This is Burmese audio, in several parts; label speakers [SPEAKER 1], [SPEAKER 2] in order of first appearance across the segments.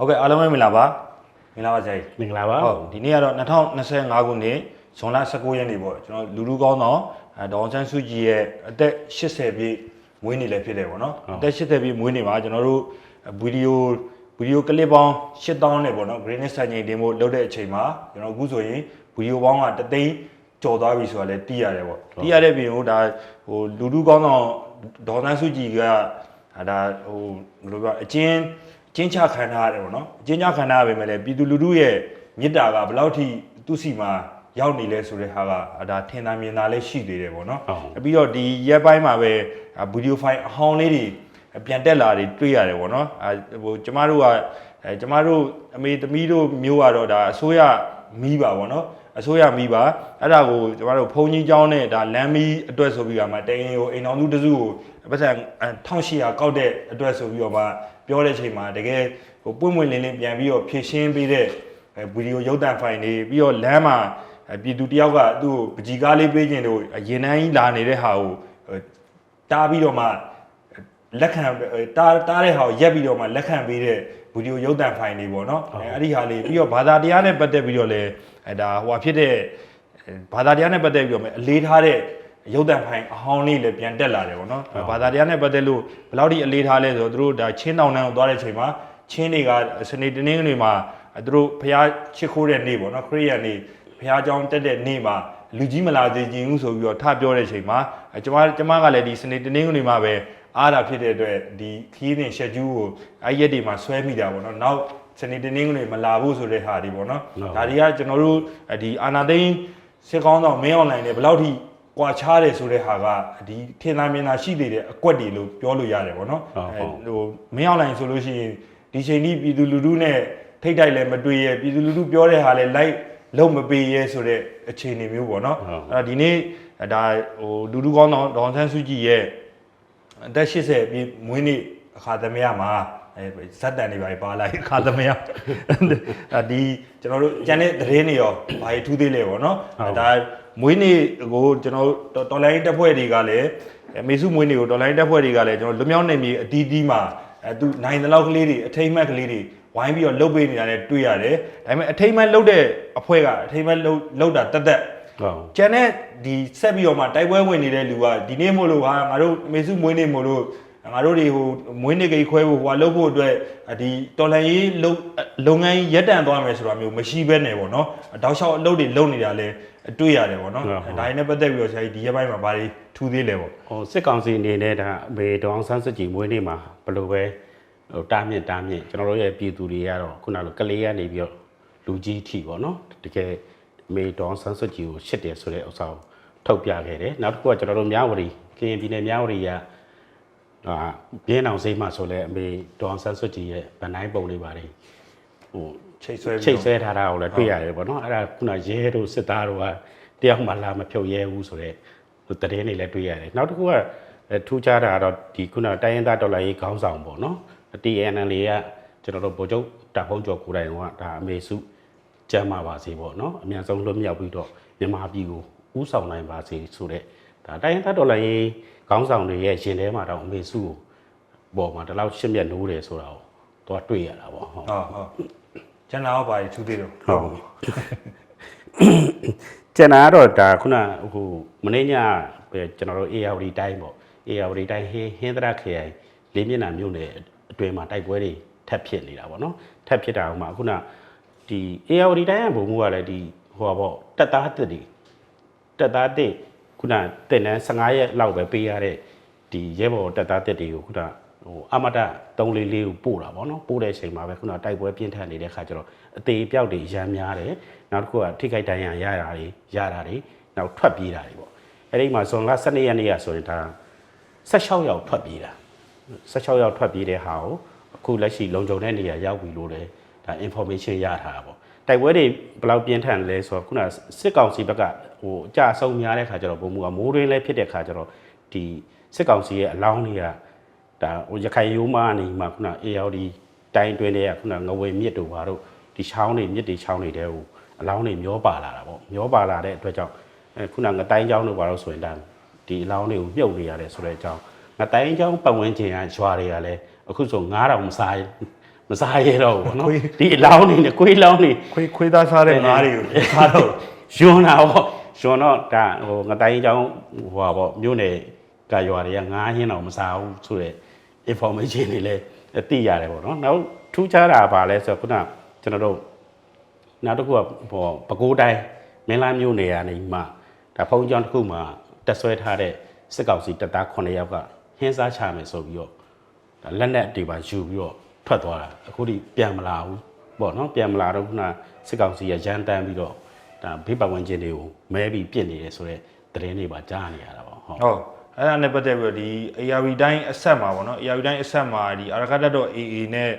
[SPEAKER 1] ဟုတ်ကဲ့အားလုံးပဲမင်္ဂလာပါမင်္ဂလာပါဆရာကြီး
[SPEAKER 2] မင်္ဂလာပါ
[SPEAKER 1] ဟုတ်ဒီနေ့ကတော့2025ခုနှစ်ဇွန်လ19ရက်နေ့ပေါ့ကျွန်တော်လူလူကောင်းတော့အဲဒေါအောင်ဆန်းစုကြည်ရဲ့အသက်80ပြည့်မွေးနေ့လည်းဖြစ်တယ်ပေါ့နော်အသက်80ပြည့်မွေးနေ့မှာကျွန်တော်တို့ဗီဒီယိုဗီဒီယိုကလစ်ပေါင်း8000နဲ့ပေါ့နော် Green စံချိန်တင်ဖို့လုပ်တဲ့အချိန်မှာကျွန်တော်အခုဆိုရင်ဗီဒီယိုပေါင်းကတသိန်းကျော်သွားပြီဆိုတာလည်းသိရတယ်ပေါ့သိရတဲ့ပြင်ဟိုဒါဟိုလူလူကောင်းတော့ဒေါအောင်ဆန်းစုကြည်ကဒါဟိုဘယ်လိုပြောအချင်း အချင်းချခံထားရတယ်ပေါ့နော်အချင်းချခံထားရပေမဲ့လည်းပြည်သူလူထုရဲ့မေတ္တာကဘယ်လောက်ထိသူ့စီမှာရောက်နေလဲဆိုတဲ့ဟာကဒါထင်သာမြင်သာလည်းရှိသေးတယ်ပေါ့နော်
[SPEAKER 2] ဟုတ်
[SPEAKER 1] ပြီးတော့ဒီရက်ပိုင်းမှာပဲဗီဒီယိုဖိုင်အဟောင်းလေးတွေပြန်တက်လာတွေတွေ့ရတယ်ပေါ့နော်အဲဟိုကျမတို့ကအဲကျမတို့အမေသမီးတို့မျိုးကတော့ဒါအစိုးရမီးပါပေါ့နော်အစိုးရမီးပါအဲ့ဒါကိုကျမတို့ဘုံကြီးเจ้าနဲ့ဒါလမ်းမီးအတွက်ဆိုပြီးတော့မှတရင်ကိုအိမ်တော်သူတစုကိုပတ်စံ1800ကောက်တဲ့အတွက်ဆိုပြီးတော့မှ ပြောတဲ့အချိန်မှာတကယ်ဟိုပွင့်ပွင့်လင်းလင်းပြန်ပြီးတော့ဖြည့်ရှင်းပေးတဲ့အဲဗီဒီယိုရုပ်သံဖိုင်တွေပြီးတော့လမ်းမှာအဲပြည်သူတယောက်ကသူ့ကိုပကြီးကားလေးပေးခြင်းတို့ရင်နှန်းကြီးလာနေတဲ့ဟာကိုဟိုတားပြီးတော့မှလက်ခံတားတားတဲ့ဟာကိုရက်ပြီးတော့မှလက်ခံပေးတဲ့ဗီဒီယိုရုပ်သံဖိုင်တွေပေါ့နော်အဲအဲ့ဒီဟာလေးပြီးတော့ဘာသာတရားနဲ့ပတ်သက်ပြီးတော့လည်းအဲဒါဟိုဟာဖြစ်တဲ့အဲဘာသာတရားနဲ့ပတ်သက်ပြီးတော့လည်းအလေးထားတဲ့ ရုပ်တံဖိုင်အဟောင်းလေးလည်းပြန်တက်လာတယ်ပေါ့နော်ဘာသာတရားနဲ့ပတ်သက်လို့ဘယ်လောက်ထိအလေးထားလဲဆိုတော့တို့ဒါချင်းတောင်တန်းကိုသွားတဲ့ချိန်မှာချင်းတွေကစနေတနင်္ဂနွေမှာတို့ဖျားချစ်ခိုးတဲ့နေ့ပေါ့နော်ခရိယန်နေ့ဖျားကြောင်တက်တဲ့နေ့မှာလူကြီးမလာစေခြင်းဘူးဆိုပြီးတော့ထပြောတဲ့ချိန်မှာကျွန်မကျွန်မကလည်းဒီစနေတနင်္ဂနွေမှာပဲအားတာဖြစ်တဲ့အတွက်ဒီခီးတင်ရှက်ကျူးကိုအဲ့ရက်တွေမှာဆွဲမိတာပေါ့နော်နောက်စနေတနင်္ဂနွေမလာဘူးဆိုတဲ့ဟာတွေပေါ့နော်ဒါတွေကကျွန်တော်တို့ဒီအာနာသိန်းစစ်ကောင်းဆောင်မင်းအွန်လိုင်းနဲ့ဘယ်လောက်ထိ ကွာခြားတယ်ဆိုတဲ့ဟာကဒီထင်သာမြင်သာရှိသေးတဲ့အကွက်တွေလို့ပြောလို့ရတယ်ပေါ့နော်
[SPEAKER 2] ဟုတ်ဟုတ်
[SPEAKER 1] ဟိုမင်းအွန်လိုင်းဆိုလို့ရှိရင်ဒီချိန်ကြီးပြည်သူလူထုနဲ့ထိတ်တိုက်လည်းမတွေ့ရပြည်သူလူထုပြောတဲ့ဟာလည်းလိုက်လုံးမပေးရဲဆိုတဲ့အခြေအနေမျိုးပေါ့နော်
[SPEAKER 2] ဟုတ်
[SPEAKER 1] အဲ့ဒါဒီနေ့ဒါဟိုလူထုကောင်းဆောင်ဒေါန်ဆန်းစုကြည်ရဲ့အသက်80ပြည့်မွေးနေ့အခါသမယမှာ အဲဇက်တန်တွေပါပါလာအခါသမယအဲဒီကျွန်တော်တို့ကျန်တဲ့သတင်းတွေရောဘာတွေထူးသေးလဲပေါ့နော်
[SPEAKER 2] ဟုတ်
[SPEAKER 1] ဒါမွေးနေ့ကိုကျွန်တော်တို့တော်လိုင်းတက်ဖွဲ့တွေကလည်းအမေစုမွေးနေ့ကိုတော်လိုင်းတက်ဖွဲ့တွေကလည်းကျွန်တော်လွမြောက်နေမြေအတီးတီးမှာအဲသူနိုင်တဲ့လောက်ကလေးတွေအထိမ့်မှတ်ကလေးတွေဝိုင်းပြီးတော့လှုပ်ပေးနေတာလည်းတွေ့ရတယ်ဒါပေမဲ့အထိမ့်မှတ်လှုပ်တဲ့အဖွဲ့ကအထိမ့်မှတ်လှုပ်လှုပ်တာတက်တက်
[SPEAKER 2] ဟုတ်
[SPEAKER 1] ကျန်တဲ့ဒီဆက်ပြီးတော့မှတိုက်ပွဲဝင်နေတဲ့လူကဒီနေ့မို့လို့ဟာငါတို့အမေစုမွေးနေ့မို့လို့ ငါတို့တွေဟိုမွေးနေ့ကိတ်ခွဲဖို့ဟိုဟာလုပ်ဖို့အတွက်ဒီတော်လန်ရေးလုပ်လုပ်ငန်းရက်တန်သွားမယ်ဆိုတာမျိုးမရှိဘဲနဲ့ပေါ့နော်တောက်လျှောက်အလုပ်တွေလုပ်နေတာလဲတွေ့ရတယ်ပေါ့နော်ဒါတွေနဲ့ပတ်သက်ပြီးတော့ဆရာကြီးဒီရက်ပိုင်းမှာဘာတွေထူးသေးလဲပေါ့
[SPEAKER 2] ဟိုစစ်ကောင်စီအနေနဲ့ဒါအမေဒေါအောင်ဆန်းစစ်ကြည်မွေးနေ့မှာဘယ်လိုပဲဟိုတားမြင့်တားမြင့်ကျွန်တော်တို့ရဲ့ပြည်သူတွေကတော့ခုနကလိုကလေးကနေပြီးတော့လူကြီးထီပေါ့နော်တကယ်အမေဒေါအောင်ဆန်းစစ်ကြည်ကိုရှစ်တယ်ဆိုတဲ့ဥစ္စာကိုထုတ်ပြခဲ့တယ်နောက်တစ်ခုကကျွန်တော်တို့မြဝတီကရင်ပြည်နယ်မြဝတီက အာပြင်းအောင်စိမ့်မှဆိုလဲအမေဒေါအောင်ဆန်းစစ်ကြည်ရဲ့ဗန်တိုင်းပုံလေးပါတယ်ဟို
[SPEAKER 1] ချိတ်ဆွဲပြီး
[SPEAKER 2] ချိတ်ဆွဲထားတာကိုလည်းတွေ့ရတယ်ပေါ့နော်အဲ့ဒါခုနရဲတို့စစ်သားတို့ကတယောက်မှလာမဖြုတ်ရဲဘူးဆိုတော့ဟိုတည်င်းတွေလည်းတွေ့ရတယ်နောက်တစ်ခုကအဲထူးခြားတာကတော့ဒီခုနတိုင်းရင်းသားဒေါ်လာရေးခေါင်းဆောင်ပေါ့နော် TNL ကကျွန်တော်တို့ဗိုလ်ချုပ်တပ်ဖုံးကျော်ကိုယ်တိုင်ကဒါအမေစုကျမ်းမာပါစေပေါ့နော်အမြန်ဆုံးလွတ်မြောက်ပြီးတော့မြန်မာပြည်ကိုဥဆောင်နိုင်ပါစေဆိုတဲ့ဒါတိုင်းရင်းသားဒေါ်လာရေး ခေါင်းဆောင်တွေရဲ့ရှင်ထဲမှာတော့အမေစုကိုပေါ်မှာဒီလောက်ရှင်းပြနိုးတယ်ဆိုတာကိုတော့တွေ့ရတာပေါ့ဟုတ်
[SPEAKER 1] ဟုတ်ဟုတ်ကျန်တာရောဘာတွေထူးသေးတော့
[SPEAKER 2] ဟုတ်ကျန်တာကတော့ဒါခုနဟိုမနေ့ညပဲကျွန်တော်တို့ ARD တိုင်းပေါ့ ARD တိုင်းဟင်းဟင်းသရခရိုင်လေးမျက်နှာမြို့နယ်အတွင်းမှာတိုက်ပွဲတွေထပ်ဖြစ်နေတာပေါ့နော်ထပ်ဖြစ်တာဟိုမှာခုနဒီ ARD တိုင်းကဘုံမှုကလည်းဒီဟိုပါပေါ့တက်သားတက်တွေတက်သားတက် ခုနတင်တန်း15ရက်လောက်ပဲပေးရတဲ့ဒီရဲဘော်တက်သားတက်တွေကိုခုနဟိုအမတ344ကိုပို့တာပေါ့နော်ပို့တဲ့အချိန်မှာပဲခုနတိုက်ပွဲပြင်းထန်နေတဲ့ခါကျတော့အသေးအပြောက်တွေရမ်းများတယ်နောက်တစ်ခုကထိခိုက်ဒဏ်ရာရတာတွေရတာတွေနောက်ထွက်ပြေးတာတွေပေါ့အဲ့ဒီမှာဇွန်လ12ရက်နေ့ရဆိုရင်ဒါ16ယောက်ထွက်ပြေးတာ16ယောက်ထွက်ပြေးတဲ့ဟာကိုအခုလက်ရှိလုံခြုံတဲ့နေရာရောက်ပြီလို့လည်းဒါ information ရထားတာပေါ့ တိုက်ပွဲတွေဘယ်လောက်ပြင်းထန်လဲဆိုတော့ခုနစစ်ကောင်စီဘက်ကဟိုအကြအဆုံးများတဲ့ခါကျတော့ဘုံမူကမိုးရင်းလည်းဖြစ်တဲ့ခါကျတော့ဒီစစ်ကောင်စီရဲ့အလောင်းတွေကဒါဟိုရခိုင်ရိုးမကနေမှခုန ALD တိုင်းတွင်းတွေကခုနငဝေမြစ်တို့ဘာတို့ဒီချောင်းတွေမြစ်တွေချောင်းတွေတဲဟိုအလောင်းတွေမျောပါလာတာပေါ့မျောပါလာတဲ့အတွက်ကြောင့်အဲခုနငတိုင်းချောင်းတို့ဘာလို့ဆိုရင်ဒါဒီအလောင်းတွေကိုမြုပ်နေရတယ်ဆိုတဲ့အကြောင်းငတိုင်းချောင်းပတ်ဝန်းကျင်ကရွာတွေကလည်းအခုဆို9000မစား မမစားရတော့ဘူးပေါ့နော်ဒီအလောင်းနေနဲ့ခွေးလောင်းနေ
[SPEAKER 1] ခွေးခွေးသားစားတဲ့ငါးတွေကိုစားတော့
[SPEAKER 2] ယွန်းတာပေါ့ယွန်းတော့ဒါဟိုငတိုင်းကြောင်းဟိုပါပေါ့မြို့နယ်ကရွာတွေကငားဟင်းတော့မစားဘူးဆိုတဲ့ information တွေလည်းသိရတယ်ပေါ့နော်နောက်ထူးခြားတာပါလဲဆိုတော့ခုနကျွန်တော်တို့နောက်တစ်ခုကဟိုပဲခူးတိုင်းမင်းလာမြို့နယ်ကနေမှဒါဖုံးကျောင်းတစ်ခုမှာတက်ဆွဲထားတဲ့စစ်ကောင်စီတပ်သား9ယောက်ကဟင်းစားချမယ်ဆိုပြီးတော့ဒါလက်နက်တွေပါယူပြီးတော့ ထွက်သွားတာအခုထိပြန်မလာဘူးပေါ့နော်ပြန်မလာတော့ခုနစစ်ကောင်စီကရန်တမ်းပြီးတော့ဒါဘေးပတ်ဝန်းကျင်တွေကိုမဲပြီးပြစ်နေတယ်ဆိုတော့သတင်းတွေပါကြားနေရတာပေါ့ဟုတ်
[SPEAKER 1] ဟုတ်အဲ့ဒါနဲ့ပတ်သက်ပြီးတော့ဒီ ARV တိုင်းအဆက်မှာပေါ့နော် ARV တိုင်းအဆက်မှာဒီအာရခတ်တက်တော့ AA နဲ့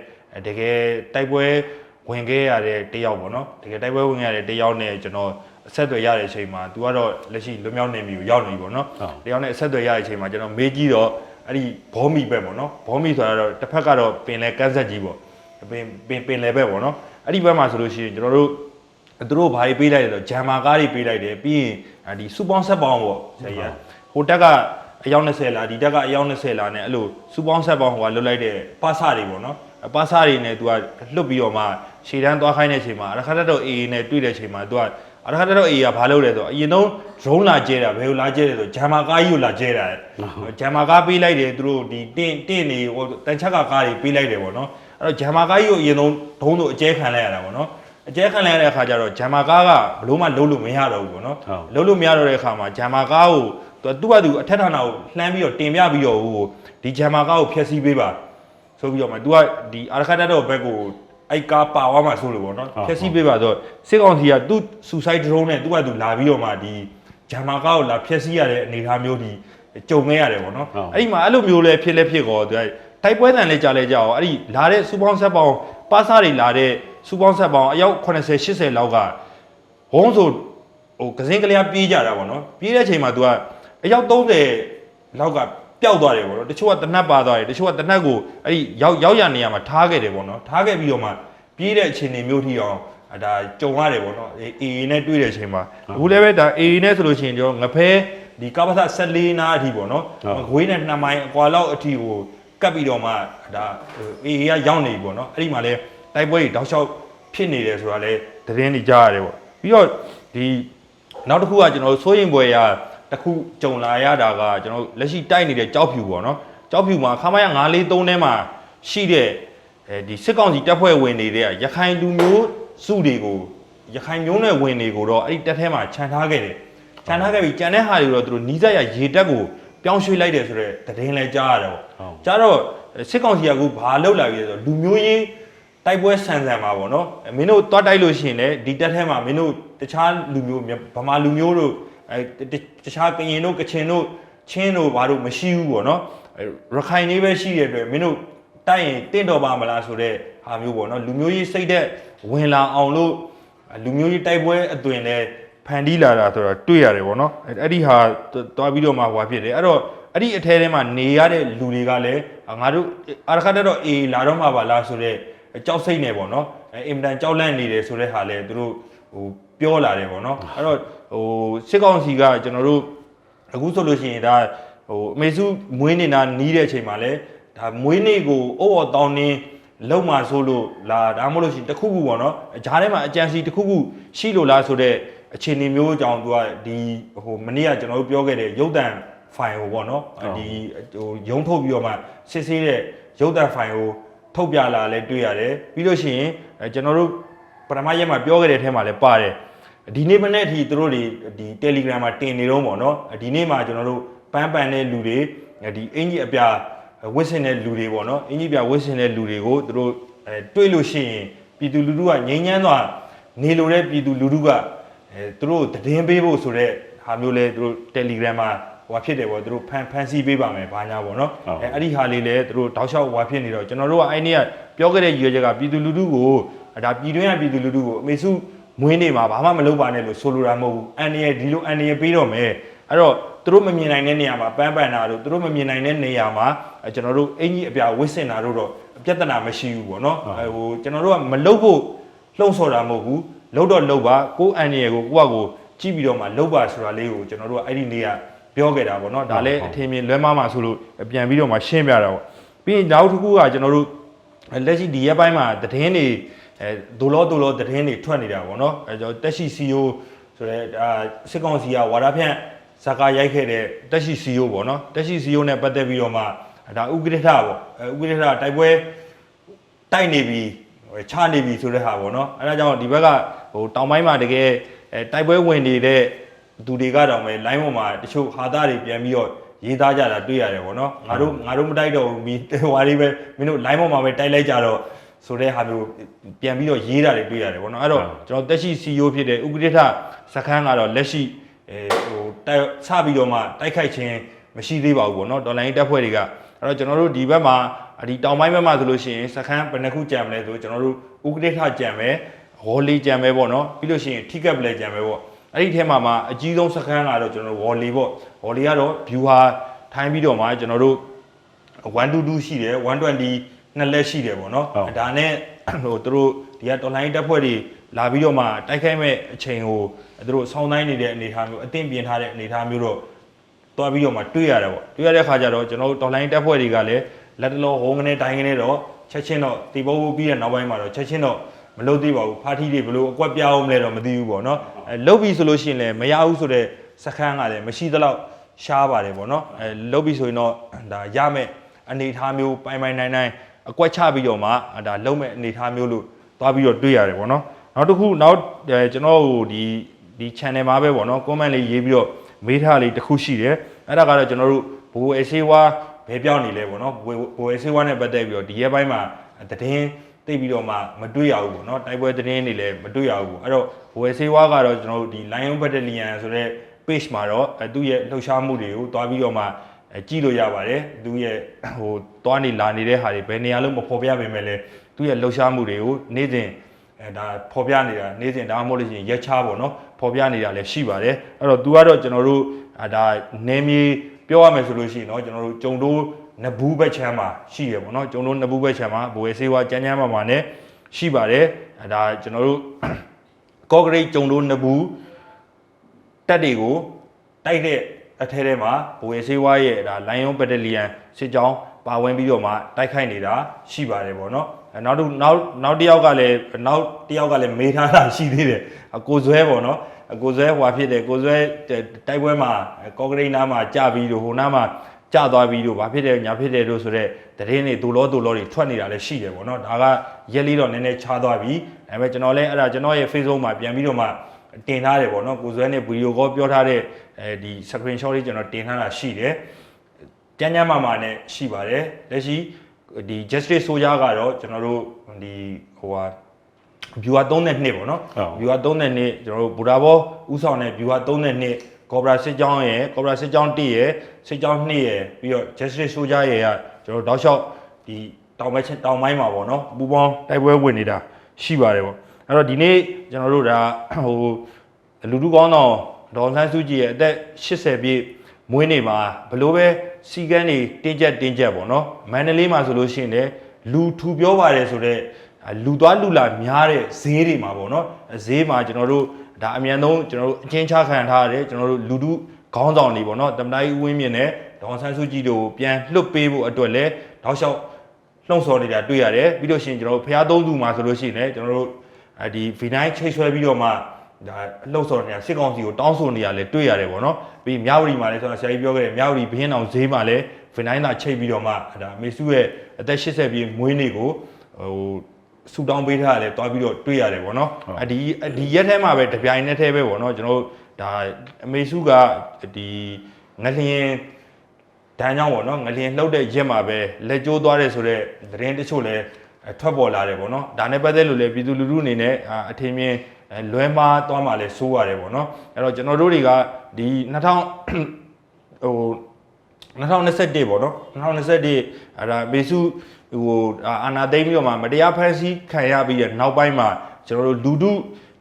[SPEAKER 1] တကယ်တိုက်ပွဲဝင်ခဲ့ရတဲ့တယောက်ပေါ့နော်တကယ်တိုက်ပွဲဝင်ခဲ့ရတဲ့တယောက်နဲ့ကျွန်တော်အဆက်အသွယ်ရတဲ့အချိန်မှာ तू ကတော့လက်ရှိလွတ်မြောက်နေပြီကိုရောက်နေပြီပေါ့နော်တယောက်နဲ့အဆက်အသွယ်ရတဲ့အချိန်မှာကျွန်တော်မေးကြည့်တော့ အဲ့ဒီဘောမီပဲပေါ့နော်ဘောမီဆိုတာတော့တစ်ဖက်ကတော့ပင်လယ်ကန်းဆက်ကြီးပေါ့ပင်ပင်ပင်လယ်ပဲပေါ့နော်အဲ့ဒီဘက်မှာဆိုလို့ရှိရင်ကျွန်တော်တို့သူတို့ဘာတွေပေးလိုက်လဲဆိုတော့ဂျမ်မာကားတွေပေးလိုက်တယ်ပြီးရင်အာဒီစူပေါင်းဆက်ပေါင်းပေါ့ဆရာကြီးဟိုတက်ကအယောက်20လားဒီတက်ကအယောက်20လားနဲ့အဲ့လိုစူပေါင်းဆက်ပေါင်းဟိုကလွတ်လိုက်တဲ့ပါစတွေပေါ့နော်အပါစတွေနဲ့ तू ကလွတ်ပြီးတော့မှရှေ့တန်းသွားခိုင်းတဲ့အချိန်မှာအရခတ်တက်တော့ AA နဲ့တွေ့တဲ့အချိန်မှာ तू က အရခတ်တက်တော့ AA ကဘာလုပ်လဲဆိုတော့အရင်ဆုံး drone လာကျဲတာဘယ်လိုလာကျဲလဲဆိုတော့ဂျမ်မာကားကြီးကိုလာကျဲတာဂျမ်မာကားပေးလိုက်တယ်သူတို့ဒီတင့်တင့်နေဟိုတန်ချက်ကကားတွေပေးလိုက်တယ်ပေါ့နော်အဲ့တော့ဂျမ်မာကားကြီးကိုအရင်ဆုံးဒုံးတို့အကျဲခံလိုက်ရတာပေါ့နော်အကျဲခံလိုက်ရတဲ့အခါကျတော့ဂျမ်မာကားကဘလို့မှလုံးလို့မရတော့ဘူးပေါ့နော်
[SPEAKER 2] ဟုတ်
[SPEAKER 1] လုံးလို့မရတော့တဲ့အခါမှာဂျမ်မာကားကိုသူကသူ့ဘာသူအထက်ဌာနကိုလှမ်းပြီးတော့တင်ပြပြီးတော့ဟိုဒီဂျမ်မာကားကိုဖျက်ဆီးပေးပါဆိုပြီးတော့မှ तू ကဒီအာရခတ်တက်တော့ဘက်ကို အဲ့ကားပါသွားမှဆိုလို့ပေါ့နော်
[SPEAKER 2] ဟုတ်
[SPEAKER 1] ဖျက်ဆီးပေးပါဆိုတော့စစ်ကောင်စီကသူ့ suicide drone နဲ့သူ့ဘာသူလာပြီးတော့မှဒီဂျမ်မာကားကိုလာဖျက်ဆီးရတဲ့အနေအထားမျိုးဒီကြုံခဲ့ရတယ်ပေါ့နော်
[SPEAKER 2] ဟုတ်
[SPEAKER 1] အဲ့ဒီမှာအဲ့လိုမျိုးလဲဖြစ်လဲဖြစ်ကောသူကတိုက်ပွဲတန်လဲကြားလဲကြောက်အဲ့ဒီလာတဲ့စူပေါင်းဆက်ပေါင်းပါစားတွေလာတဲ့စူပေါင်းဆက်ပေါင်းအယောက်80 80လောက်ကဝုန်းဆိုဟိုကစင်းကလေးပြေးကြတာပေါ့နော်ပြေးတဲ့အချိန်မှာ तू ကအယောက်30လောက်က ပျောက်သွားတယ်ပေါ့နော်တချို့ကတနတ်ပါသွားတယ်တချို့ကတနတ်ကိုအဲ့ဒီရောက်ရောက်ရနေရမှာထားခဲ့တယ်ပေါ့နော်ထားခဲ့ပြီးတော့မှပြေးတဲ့အချိန်တွေမျိုးထိအောင်အဲဒါကြုံရတယ်ပေါ့နော်အေအေနဲ့တွေ့တဲ့အချိန်မှာအခုလည်းပဲဒါအေအေနဲ့ဆိုလို့ရှိရင်ကျွန်တော်ငဖဲဒီကပ္ပစ14နားအထိပေါ့နော်
[SPEAKER 2] ဟုတ်
[SPEAKER 1] ငွေနဲ့2မိုင်အကွာလောက်အထိကိုကပ်ပြီးတော့မှဒါအေအေကရောက်နေပြီပေါ့နော်အဲ့ဒီမှာလဲတိုက်ပွဲတွေတောက်လျှောက်ဖြစ်နေတယ်ဆိုတာလဲသတင်းတွေကြားရတယ်ပေါ့ပြီးတော့ဒီနောက်တစ်ခုကကျွန်တော်တို့စိုးရင်ပွဲရ တစ်ခုကြုံလာရတာကကျွန်တော်တို့လက်ရှိတိုက်နေတဲ့ကြောက်ဖြူပေါ့နော်ကြောက်ဖြူမှာခမရ943ထဲမှာရှိတဲ့အဲဒီစစ်ကောင်စီတပ်ဖွဲ့ဝင်နေတဲ့ရခိုင်လူမျိုးစုတွေကိုရခိုင်မျိုးနွယ်ဝင်တွေကိုတော့အဲ့ဒီတပ်ထဲမှာခြံထားခဲ့တယ်ခြံထားခဲ့ပြီးကြံတဲ့ဟာတွေတော့သူတို့နီးစပ်ရရေတက်ကိုပြောင်းရွှေ့လိုက်တယ်ဆိုတော့သတင်းလဲကြားရတယ်ပေါ့
[SPEAKER 2] ဟုတ်
[SPEAKER 1] ကြားတော့စစ်ကောင်စီကကူဘာလုပ်လာပြီလဲဆိုတော့လူမျိုးရေးတိုက်ပွဲဆန်ဆန်မှာပေါ့နော်မင်းတို့တွားတိုက်လို့ရှိရင်လည်းဒီတက်ထဲမှာမင်းတို့တခြားလူမျိုးဗမာလူမျိုးတို့ အဲတခြားကရင်တို့ကချင်တို့ချင်းတို့ဘာတို့မရှိဘူးပေါ့နော်အဲရခိုင်လေးပဲရှိတဲ့အတွက်မင်းတို့တိုက်ရင်တင့်တော်ပါမလားဆိုတဲ့ဟာမျိုးပေါ့နော်လူမျိုးရေးစိတ်သက်ဝင်လာအောင်လို့လူမျိုးကြီးတိုက်ပွဲအသွင်နဲ့ဖန်တီးလာတာဆိုတော့တွေ့ရတယ်ဗောနော်အဲ့အဲ့ဒီဟာတွားပြီးတော့မှဟွာဖြစ်တယ်အဲ့တော့အဲ့ဒီအထဲထဲမှာနေရတဲ့လူတွေကလည်းငါတို့အာရခတ်တက်တော့အေးလာတော့မှပါလားဆိုတော့ကြောက်စိတ်နေဗောနော်အဲ့အင်မတန်ကြောက်လန့်နေတယ်ဆိုတဲ့ဟာလည်းသူတို့ဟိုပြောလာတယ်ဗောနော်အဲ့တော့ ဟိုစစ်ကောင်စီကကျွန်တော်တို့အခုဆိုလို့ရှိရင်ဒါဟိုအမေစုမွေးနေတာနီးတဲ့အချိန်မှာလည်းဒါမွေးနေ့ကိုအုပ်အော်တောင်းနေလုံမှာဆိုလို့လာဒါမှမဟုတ်လို့ရှိရင်တစ်ခုခုပေါ့နော်ဂျားထဲမှာအကြံစီတစ်ခုခုရှိလို့လားဆိုတော့အခြေအနေမျိုးကြောင့်သူကဒီဟိုမနေ့ကကျွန်တော်တို့ပြောခဲ့တဲ့ရုပ်တံဖိုင်ကိုပေါ့နော်
[SPEAKER 2] ဟုတ်
[SPEAKER 1] ဒီဟိုရုံထုတ်ပြီးတော့မှစစ်ဆေးတဲ့ရုပ်တံဖိုင်ကိုထုတ်ပြလာလဲတွေ့ရတယ်ပြီးလို့ရှိရင်အဲကျွန်တော်တို့ပထမရက်မှာပြောခဲ့တဲ့အထဲမှာလည်းပါတယ် ဒီနေ့မနေ့အထိသူတို့တွေဒီ Telegram မှာတင်နေတော့ပေါ့နော်ဒီနေ့မှာကျွန်တော်တို့ပန်းပန်တဲ့လူတွေဒီအင်ကြီးအပြာဝစ်စင်တဲ့လူတွေပေါ့နော်အင်ကြီးပြဝစ်စင်တဲ့လူတွေကိုသူတို့အဲတွေးလို့ရှိရင်ပြည်သူလူထုကငြိမ်းချမ်းစွာနေလိုတဲ့ပြည်သူလူထုကအဲသူတို့တည်င်းပေးဖို့ဆိုတော့ဟာမျိုးလဲသူတို့ Telegram မှာဟိုဖြစ်တယ်ပေါ့သူတို့ဖန်ဖန်စီပေးပါမယ်ဘာညာပေါ့နော်
[SPEAKER 2] ဟုတ်
[SPEAKER 1] အဲအဲ့ဒီဟာလေးလဲသူတို့တောက်လျှောက်ဟွာဖြစ်နေတော့ကျွန်တော်တို့ကအဲ့နေ့ကပြောခဲ့တဲ့ရည်ရွယ်ချက်ကပြည်သူလူထုကိုဒါပြည်တွင်းကပြည်သူလူထုကိုအမေစု မွေးနေမှာဘာမှမလုပ်ပါနဲ့လို့ဆိုလိုတာမဟုတ်ဘူးအန်ရဒီလိုအန်ရပေးတော့မယ်အဲ့တော့သူတို့မမြင်နိုင်တဲ့နေရာမှာပန်းပန်တာတို့သူတို့မမြင်နိုင်တဲ့နေရာမှာအဲကျွန်တော်တို့အင်ကြီးအပြာဝစ်စင်တာတို့တော့ပြဿနာမရှိဘူးပေါ့နော်အဲဟိုကျွန်တော်တို့ကမလုပ်ဖို့လှုံ့ဆော်တာမဟုတ်ဘူးလှုပ်တော့လှုပ်ပါကိုယ်အန်ရကိုကိုယ့်အကိုကြည့်ပြီးတော့မှလှုပ်ပါဆိုတာလေးကိုကျွန်တော်တို့ကအဲ့ဒီနေ့ကပြောခဲ့တာပေါ့နော်ဒါလည်းအထင်မြင်လွဲမှားမှာဆိုလို့ပြန်ပြီးတော့မှရှင်းပြတာပေါ့ပြီးရင်နောက်တစ်ခုကကျွန်တော်တို့အဲလက်ရှိဒီရက်ပိုင်းမှာသတင်းတွေ အဲဒိုလောဒိုလောသတင်းတွေထွက်နေတာပေါ့နော်အဲကျွန်တော်တက်ရှိ CEO ဆိုတော့အာစစ်ကောင်စီကဝါဒဖြန့်ဇာကာရိုက်ခဲ့တဲ့တက်ရှိ CEO ပေါ့နော်တက်ရှိ CEO နဲ့ပတ်သက်ပြီးတော့မှဒါဥက္ကဋ္ဌပေါ့အဲဥက္ကဋ္ဌတိုက်ပွဲတိုက်နေပြီချနေပြီဆိုတဲ့ဟာပေါ့နော်အဲဒါကြောင့်ဒီဘက်ကဟိုတောင်ပိုင်းမှာတကယ်အဲတိုက်ပွဲဝင်နေတဲ့သူတွေကတော့မယ် line ပေါ်မှာတချို့ဟာသားတွေပြန်ပြီးတော့ရေးသားကြတာတွေ့ရတယ်ပေါ့နော်ငါတို့ငါတို့မတိုက်တော့ဘူးမီဟွာလေးပဲမင်းတို့ line ပေါ်မှာပဲတိုက်လိုက်ကြတော့ ဆိုတဲ့ဟာမျိုးပြန်ပြီးတော့ရေးတာတွေတွေ့ရတယ်ပေါ့နော်အဲ့တော့ကျွန်တော်တက်ရှိ CEO ဖြစ်တဲ့ဥက္ကဋ္ဌစခန်းကတော့လက်ရှိအဲဟိုတိုက်စပြီးတော့မှတိုက်ခိုက်ခြင်းမရှိသေးပါဘူးပေါ့နော်ဒေါ်လာရင်းတက်ဖွဲ့တွေကအဲ့တော့ကျွန်တော်တို့ဒီဘက်မှာဒီတောင်ပိုင်းဘက်မှာဆိုလို့ရှိရင်စခန်းဘယ်နှခုကြံမလဲဆိုကျွန်တော်တို့ဥက္ကဋ္ဌကြံမယ်ဝေါ်လီကြံမယ်ပေါ့နော်ပြီးလို့ရှိရင်ထိကပ်ပလဲကြံမယ်ပေါ့အဲ့ဒီထဲမှာမှာအကြီးဆုံးစခန်းကတော့ကျွန်တော်တို့ဝေါ်လီပေါ့ဝေါ်လီကတော့ view ဟာထိုင်းပြီးတော့မှကျွန်တော်တို့122ရှိတယ်120 နှစ်လက်ရှိတယ်ပေါ့နော်
[SPEAKER 2] ဟုတ်
[SPEAKER 1] ဒါနဲ့ဟိုသူတို့ဒီကတော်လိုင်းတက်ဖွဲ့တွေလာပြီးတော့မှတိုက်ခိုက်မဲ့အချိန်ကိုသူတို့ဆောင်းတိုင်းနေတဲ့အနေအထားမျိုးအသင့်ပြင်ထားတဲ့အနေအထားမျိုးတော့တွားပြီးတော့မှတွေ့ရတယ်ပေါ့တွေ့ရတဲ့ခါကျတော့ကျွန်တော်တို့တော်လိုင်းတက်ဖွဲ့တွေကလည်းလက်တလောဟိုးကနေတိုင်းကနေတော့ချက်ချင်းတော့တီပုတ်ပြီးတဲ့နောက်ပိုင်းမှာတော့ချက်ချင်းတော့မလုပ်သေးပါဘူးဖာထီတွေဘလို့အကွက်ပြအောင်မလဲတော့မသိဘူးပေါ့နော်အဲလုတ်ပြီဆိုလို့ရှိရင်လည်းမရဘူးဆိုတော့စခန်းကလည်းမရှိသလောက်ရှားပါတယ်ပေါ့နော်အဲလုတ်ပြီဆိုရင်တော့ဒါရမဲ့အနေအထားမျိုးပိုင်ပိုင်နိုင်နိုင် အကွက်ချပြီးတော့မှဒါလုံးမဲ့အနေအထားမျိုးလို့သွားပြီးတော့တွေ့ရတယ်ပေါ့နော်နောက်တစ်ခုနောက်အဲကျွန်တော်တို့ဒီဒီ channel မှာပဲပေါ့နော် comment လေးရေးပြီးတော့မေးထားလေးတစ်ခုရှိတယ်အဲ့ဒါကတော့ကျွန်တော်တို့ဘိုးအစေးဝါဘဲပြောင်းနေလဲပေါ့နော်ဘိုးဘိုးအစေးဝါနဲ့ပတ်သက်ပြီးတော့ဒီရက်ပိုင်းမှာသတင်းသိပြီးတော့မှမတွေ့ရဘူးပေါ့နော်တိုက်ပွဲသတင်းတွေလည်းမတွေ့ရဘူးပေါ့အဲ့တော့ဘိုးအစေးဝါကတော့ကျွန်တော်တို့ဒီ Lion Battalion ဆိုတဲ့ page မှာတော့အဲသူ့ရဲ့လှုပ်ရှားမှုတွေကိုတွားပြီးတော့မှ အဲကြည့်လို့ရပါတယ်သူရဲ့ဟိုတွားနေလာနေတဲ့ဟာတွေဘယ်နေရာလို့မဖော်ပြပေမဲ့လည်းသူ့ရဲ့လှုပ်ရှားမှုတွေကိုနေ့စဉ်အဲဒါဖော်ပြနေတာနေ့စဉ်ဒါမှမဟုတ်လို့ရှိရင်ရက်ချပေါ့နော်ဖော်ပြနေတာလည်းရှိပါတယ်အဲ့တော့သူကတော့ကျွန်တော်တို့အာဒါနေမီပြောရမယ်ဆိုလို့ရှိရင်เนาะကျွန်တော်တို့ကြုံတိုးနဘူးဘက်ချမ်းမှာရှိရပေါ့နော်ကြုံတိုးနဘူးဘက်ချမ်းမှာဘိုးရေဆေးဝါကျန်းကျန်းမာမာနဲ့ရှိပါတယ်အဲဒါကျွန်တော်တို့ ကော့ဂရိတ်ကြုံတိုးနဘူး တက်တွေကိုတိုက်တဲ့ အထဲထဲမှာဘဝေဆေးဝါးရဲ့ဒါလိုင်ယွန်ဘက်တလီယန်စစ်ကြောင်းပါဝင်ပြီးတော့မှတိုက်ခိုက်နေတာရှိပါတယ်ပေါ့နော်အဲနောက်တစ်နောက်နောက်တစ်ယောက်ကလည်းနောက်တစ်ယောက်ကလည်းမေးထားတာရှိသေးတယ်အကိုဇွဲပေါ့နော်အကိုဇွဲဟွာဖြစ်တယ်ကိုဇွဲတိုက်ပွဲမှာကော့ဂရိတ်နားမှာကြာပြီးတော့ဟိုနားမှာကြာသွားပြီးတော့ဘာဖြစ်တယ်ညာဖြစ်တယ်လို့ဆိုတော့တရင်တွေဒူလောဒူလောတွေထွက်နေတာလည်းရှိတယ်ပေါ့နော်ဒါကရက်လေးတော့နည်းနည်းချားသွားပြီဒါပေမဲ့ကျွန်တော်လည်းအဲ့ဒါကျွန်တော်ရဲ့ Facebook မှာပြန်ပြီးတော့မှ တင်ထားတယ်ပေါ့နော်ကိုဇွဲနဲ့ဗီဒီယိုကောပြောထားတဲ့အဲဒီ screen shot လေးကျွန်တော်တင်ထားတာရှိတယ်ကြမ်းကြမ်းမာမာနဲ့ရှိပါတယ်လက်ရှိဒီ justice soldier ကတော့ကျွန်တော်တို့ဒီဟိုဟာ viewer 32ပေါ့နော်
[SPEAKER 2] ဟုတ်
[SPEAKER 1] viewer 32ကျွန်တော်တို့ဘူရာဘောဥဆောင်တဲ့ viewer 32 cobra စစ်ကြောင်းရယ် cobra စစ်ကြောင်း1ရယ်စစ်ကြောင်း2ရယ်ပြီးတော့ justice soldier ရယ်ကကျွန်တော်တို့တောက်လျှောက်ဒီတောင်ပိုင်းချင်းတောင်ပိုင်းမှာပေါ့နော်ပူပေါင်းတိုက်ပွဲဝင်နေတာရှိပါတယ်ပေါ့ အဲ့တော့ဒီနေ့ကျွန်တော်တို့ဒါဟိုလူလူကောင်းတော့ဒေါ်ဆန်းစုကြည်ရဲ့အသက်80ပြည့်မွေးနေ့မှာဘလို့ပဲစီကန်းတွေတင်းကျပ်တင်းကျပ်ပေါ့နော်မန္တလေးမှာဆိုလို့ရှိရင်လည်းလူထူပြောပါတယ်ဆိုတော့လူသွားလူလာများတဲ့ဈေးတွေမှာပေါ့နော်ဈေးမှာကျွန်တော်တို့ဒါအမြန်ဆုံးကျွန်တော်တို့အချင်းချခံထားရတယ်ကျွန်တော်တို့လူထုခေါင်းဆောင်တွေပေါ့နော်တမန်တိုင်းဦးဝင်းမြင့်နဲ့ဒေါ်ဆန်းစုကြည်တို့ကိုပြန်လွတ်ပေးဖို့အတွက်လည်းတောက်လျှောက်လှုံ့ဆော်နေတာတွေ့ရတယ်ပြီးလို့ရှိရင်ကျွန်တော်တို့ဖျားသုံးသူမှာဆိုလို့ရှိရင်လည်းကျွန်တော်တို့ အဲဒီ V9 ချိတ်ဆွဲပြီးတော့မှဒါအလှုပ်ဆော်နေတာစစ်ကောင်စီကိုတောင်းဆိုနေရလဲတွေ့ရတယ်ပေါ့နော်ပြီးမြဝတီမှာလည်းဆိုတော့ဆရာကြီးပြောခဲ့တယ်မြဝတီဘင်းအောင်ဈေးမှာလည်းဖင်တိုင်းသာချိတ်ပြီးတော့မှဒါမေစုရဲ့အသက်80ပြည့်မွေးနေ့ကိုဟိုဆူတောင်းပေးထားတယ်တွားပြီးတော့တွေ့ရတယ်ပေါ့နော်အဒီဒီရက်ထဲမှာပဲတပြိုင်နက်တည်းပဲပေါ့နော်ကျွန်တော်တို့ဒါအမေစုကဒီငလျင်ဒန်းကြောင်းပေါ့နော်ငလျင်လှုပ်တဲ့ရက်မှာပဲလက်ကျိုးသွားတယ်ဆိုတော့သတင်းတချို့လည်း ထွက်ပေါ်လာတယ်ပေါ့နော်ဒါနဲ့ပတ်သက်လို့လည်းပြည်သူလူထုအနေနဲ့အထင်မြင်အဲလွဲမားသွားမှလည်းစိုးရတယ်ပေါ့နော်အဲ့တော့ကျွန်တော်တို့တွေကဒီ2000ဟို2021ပေါ့နော်2021အဲ့ဒါမေစုဟိုအာနာသိမ့်ပြီးတော့မှမတရားဖန်ဆီးခံရပြီးတဲ့နောက်ပိုင်းမှာကျွန်တော်တို့လူထု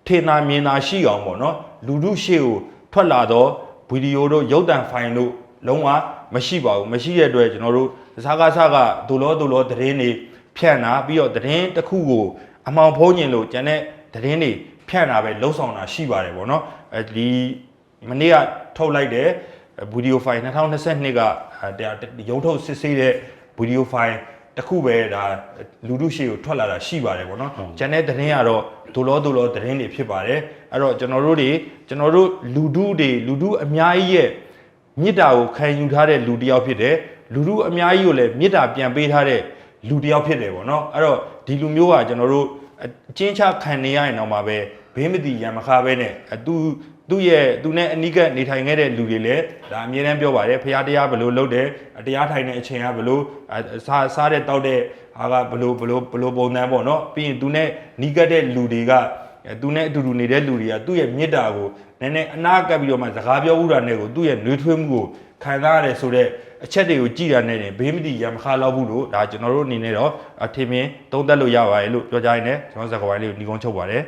[SPEAKER 1] ထေနာမြင်သာရှိအောင်ပေါ့နော်လူထုရှေ့ကိုထွက်လာတော့ဗီဒီယိုတို့ရုပ်တံဖိုင်တို့လုံးဝမရှိပါဘူးမရှိတဲ့အတွက်ကျွန်တော်တို့စားကားစားကဒုလောဒုလောသတင်းတွေ ဖြန့်တာပြီးတော့သတင်းတစ်ခုကိုအမှောင်ဖုံးကျင်လို့ကျန်တဲ့သတင်းတွေဖြန့်တာပဲလှုပ်ဆောင်တာရှိပါတယ်ဗောနော်အဲဒီမနေ့ကထုတ်လိုက်တဲ့ဗီဒီယိုဖိုင်2022ကတရားရုံးထုတ်စစ်ဆေးတဲ့ဗီဒီယိုဖိုင်တတစ်ခုပဲဒါလူတို့ရှေ့ကိုထွက်လာတာရှိပါတယ်ပေါ့နော်။ကျန်တဲ့သတင်းကတော့ဒိုလောဒိုလောသတင်းတွေဖြစ်ပါတယ်။အဲ့တော့ကျွန်တော်တို့တွေကျွန်တော်တို့လူတို့တွေလူတို့အများကြီးရဲ့မေတ္တာကိုခံယူထားတဲ့လူတစ်ယောက်ဖြစ်တယ်။လူတို့အများကြီးကိုလည်းမေတ္တာပြန်ပေးထားတဲ့ လူတစ်ယောက်ဖြစ်တယ်ပေါ့နော်။အဲ့တော့ဒီလူမျိုးကကျွန်တော်တို့အအချင်းချခံနေရရင်တော့မှပဲဘေးမတိရံမခါပဲနဲ့အတူသူ့ရဲ့သူနဲ့အနိကနေထိုင်ခဲ့တဲ့လူတွေလည်းဒါအမြဲတမ်းပြောပါတယ်ဖရာတရားဘယ်လိုလုပ်တယ်တရားထိုင်တဲ့အချိန်ကဘယ်လိုအဲစားစားတဲ့တောက်တဲ့ဟာကဘယ်လိုဘယ်လိုဘယ်လိုပုံစံပေါ့နော်ပြီးရင်သူနဲ့နီးကပ်တဲ့လူတွေကအဲသူနဲ့အတူတူနေတဲ့လူတွေကသူ့ရဲ့မေတ္တာကိုနည်းနည်းအနာကပ်ပြီးတော့မှစကားပြောဥတာနဲ့ကိုသူ့ရဲ့နှွေးထွေးမှုကိုခံစားရတယ်ဆိုတော့ အချက်တွေကိုကြည်ရတဲ့နေဘေးမတိရမခါတော့ဘူးလို့ဒါကျွန်တော်တို့အနေနဲ့တော့အထင်မြင်သုံးသပ်လို့ရပါတယ်လို့ပြောကြရင်လည်းကျွန်တော်စကားဝိုင်းလေးကိုညီကုန်းချုပ်ပါတယ်